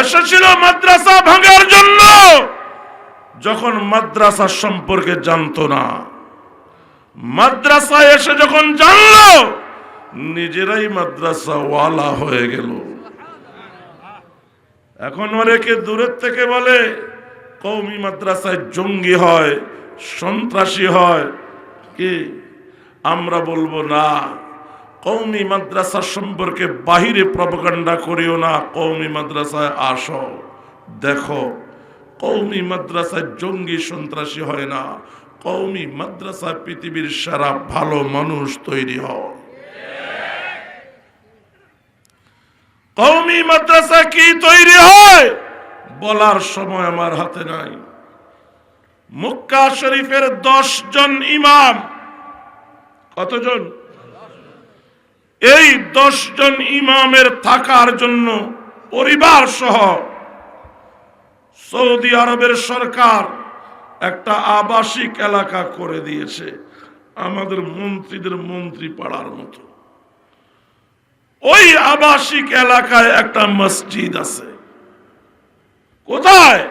এসেছিল মাদ্রাসা ভাঙার জন্য। যখন মাদ্রাসা সম্পর্কে জানতো না মাদ্রাসায় এসে যখন জানলো, নিজেরাই মাদ্রাসা ওয়ালা হয়ে গেল। এখন অনেকে দূরের থেকে বলে কৌমি মাদ্রাসায় জঙ্গি হয়, সন্ত্রাসী হয়। কি? আমরা বলব না। কৌমি মাদ্রাসা সম্পর্কে বাহিরে প্রপাগান্ডা করিও না কৌমি মাদ্রাসায় আসো, দেখো কৌমি মাদ্রাসায় জঙ্গি সন্ত্রাসী হয় না কৌমি মাদ্রাসা পৃথিবীর সারা ভালো মানুষ তৈরি হয়। মাদ্রাসা কি তৈরি হয়? বলার সময় আমার হাতে নাই। মুক্কা শরীফের দশ জন ইমাম, কতজন? এই দশ জন ইমামের থাকার জন্য পরিবার সহ সৌদি আরবের সরকার একটা আবাসিক এলাকা করে দিয়েছে আমাদের মন্ত্রীদের মন্ত্রী পাড়ার মতো। ওই আবাসিক এলাকায় একটা মসজিদ আছে। কোথায়?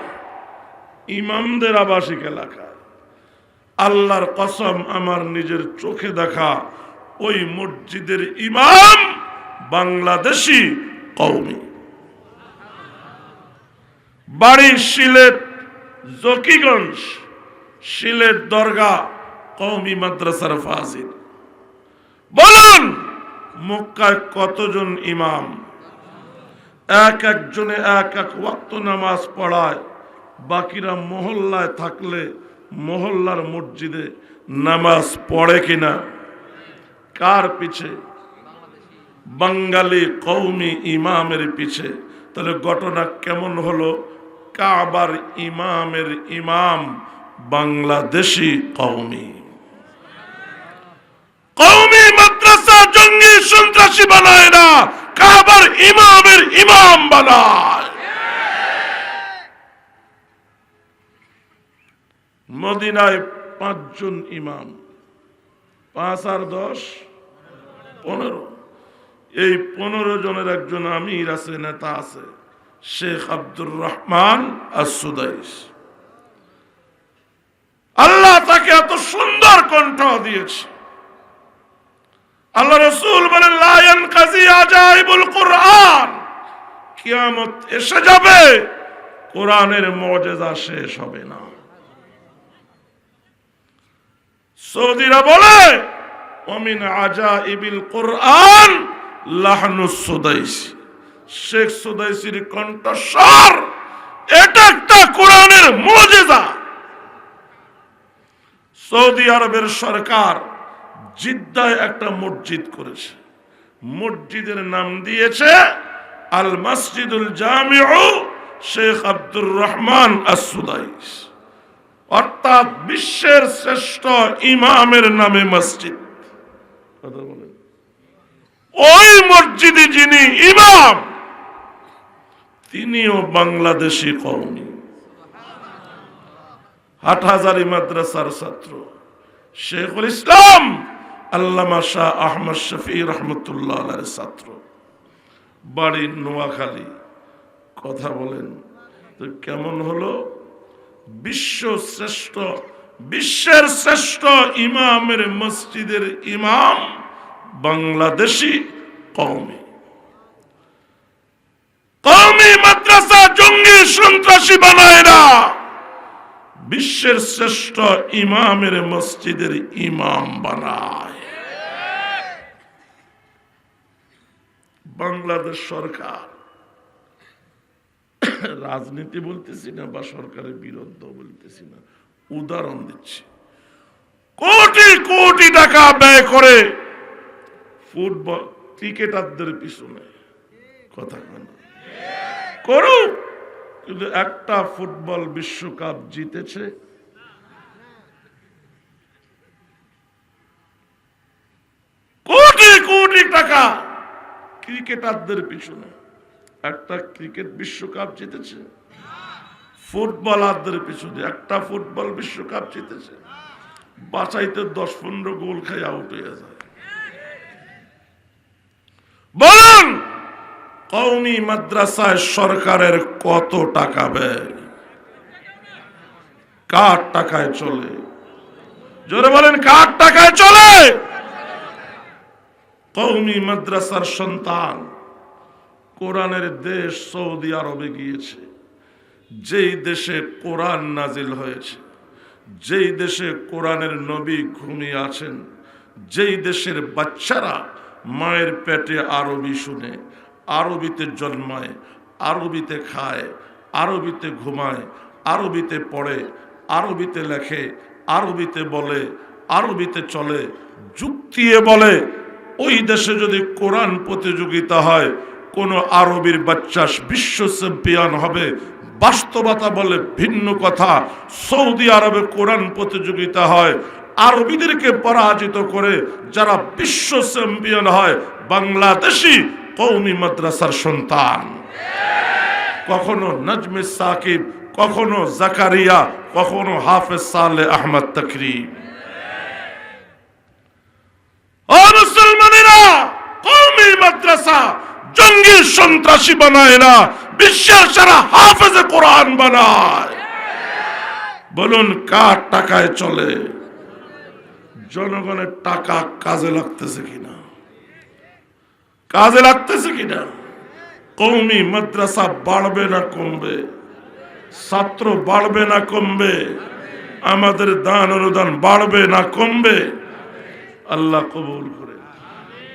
ইমামদের আবাসিক এলাকায়। আল্লাহর কসম আমার নিজের চোখে দেখা ওই মসজিদের ইমাম বাংলাদেশি কৌমি বাড়ি সিলেট, জকিগঞ্জ, সিলেট দরগা কৌমি মাদ্রাসার ফাজিল। বলুন, মক্কায় কতজন ইমাম? এক একজনে এক এক ওয়াক্ত নামাজ পড়ায়। বাকিরা মহল্লায় থাকলে মহল্লার মসজিদে নামাজ পড়ে কিনা? কার পিছে? বাঙালি কৌমি ইমামের পিছে। তাহলে ঘটনা কেমন হলো? কাবার ইমামের ইমাম বাংলাদেশি কৌমি কৌমি মাদ্রাসা জঙ্গি সন্ত্রাসী বানায় না, কাবার ইমামের ইমাম বানায়। মদিনায় পাঁচজন ইমাম, পাঁচ আর দশ। পনেরো। এই পনেরো জনের একজন আমির আছে, নেতা আছে, শেখ আব্দুর রহমান আল্লাহ তাকে এত সুন্দর কণ্ঠ দিয়েছে। আল্লাহ রসুল বলেন লায়ন কাজী আজাইবুল কোরআন। কিয়ামত এসে যাবে, কোরআনের মজেজা শেষ হবে না। সৌদিরা বলে অমিন আজা ইবিল কোরআন লাহনুস সুদাইসি। শেখ সুদাইসির কণ্ঠস্বর এটা একটা কোরআনের মজেজা। সৌদি আরবের সরকার জিদ্দায় একটা মসজিদ করেছে। মসজিদের নাম দিয়েছে আল মসজিদুল জামিউ শেখ আব্দুর রহমান আসুদাইস অর্থাৎ বিশ্বের শ্রেষ্ঠ ইমামের নামে মসজিদ। কথা বলেন। ওই মসজিদে যিনি ইমাম, তিনিও বাংলাদেশি কওমি। হাটহাজারি মাদ্রাসার ছাত্র। শেখুল ইসলাম, আল্লামা শাহ আহমদ শফি রহমতুল্লাহ ছাত্র। বাড়ি নোয়াখালী। কথা বলেন, তো কেমন হলো? বিশ্ব শ্রেষ্ঠ বিশ্বের শ্রেষ্ঠ ইমামের মসজিদের ইমাম বাংলাদেশি কওমি। মাদ্রাসা, জঙ্গি, সন্ত্রাসী বানায় না বিশ্বের শ্রেষ্ঠ ইমামের মসজিদের ইমাম বানায়। বাংলাদেশ সরকার। রাজনীতি বলতেছি না বা সরকারের বিরুদ্ধ বলতেছি না। উদাহরণ দিচ্ছি। কোটি কোটি টাকা ব্যয় করে ফুটবল ক্রিকেটারদের পিছনে কথা করুক, কিন্তু একটা ফুটবল বিশ্বকাপ জিতেছে। কোটি কোটি টাকা ক্রিকেটারদের পিছনে একটা ক্রিকেট বিশ্বকাপ জিতেছে। ফুটবলারদের পিছনে, একটা ফুটবল বিশ্বকাপ জিতেছে, বাঁচাইতে দশ পনেরো গোল খাই আউট হয়ে যায়। বলুন, কওমি মাদ্রাসায় সরকারের কত টাকা ব্যয়? কার টাকায় চলে? জোরে বলেন, কার টাকায় চলে? কওমি মাদ্রাসার সন্তান কোরআনের দেশ সৌদি আরবে গিয়েছে। যেই দেশে কোরআন নাজিল হয়েছে, যেই দেশে কোরআনের নবী ঘুমিয়ে আছেন, যেই দেশের বাচ্চারা মায়ের পেটে আরবি শুনে, আরবিতে জন্মায়, আরবিতে খায়, আরবিতে ঘুমায়, আরবিতে পড়ে, আরবিতে লেখে, আরবিতে বলে, আরবিতে চলে, যুক্তিয়ে বলে, ওই দেশে যদি কোরআন প্রতিযোগিতা হয়, কোন আরবির বাচ্চা বিশ্ব চ্যাম্পিয়ন হবে বাস্তবতা বলে ভিন্ন কথা। সৌদি আরবে কোরআন প্রতিযোগিতা হয়। আরবিদেরকে পরাজিত করে যারা বিশ্ব চ্যাম্পিয়ন হয়, বাংলাদেশি কৌমি মাদ্রাসার সন্তান। কখনো নজমে সাকিব, কখনো জাকারিয়া, কখনো হাফেজ সালে আহমদ তকরিব ও মুসলমানেরা, কওমি মাদ্রাসা জঙ্গি সন্ত্রাসী বানায় না। বিশ্বের সারা হাফেজে কোরআন বানায়, বলুন কার টাকায় চলে? জনগণের টাকা কাজে লাগতেছে কিনা? কাজে লাগতেছে কিনা? কৌমি মাদ্রাসা বাড়বে না কমবে? ছাত্র বাড়বে না কমবে? আমাদের দান অনুদান বাড়বে না কমবে? আল্লাহ কবুল করে।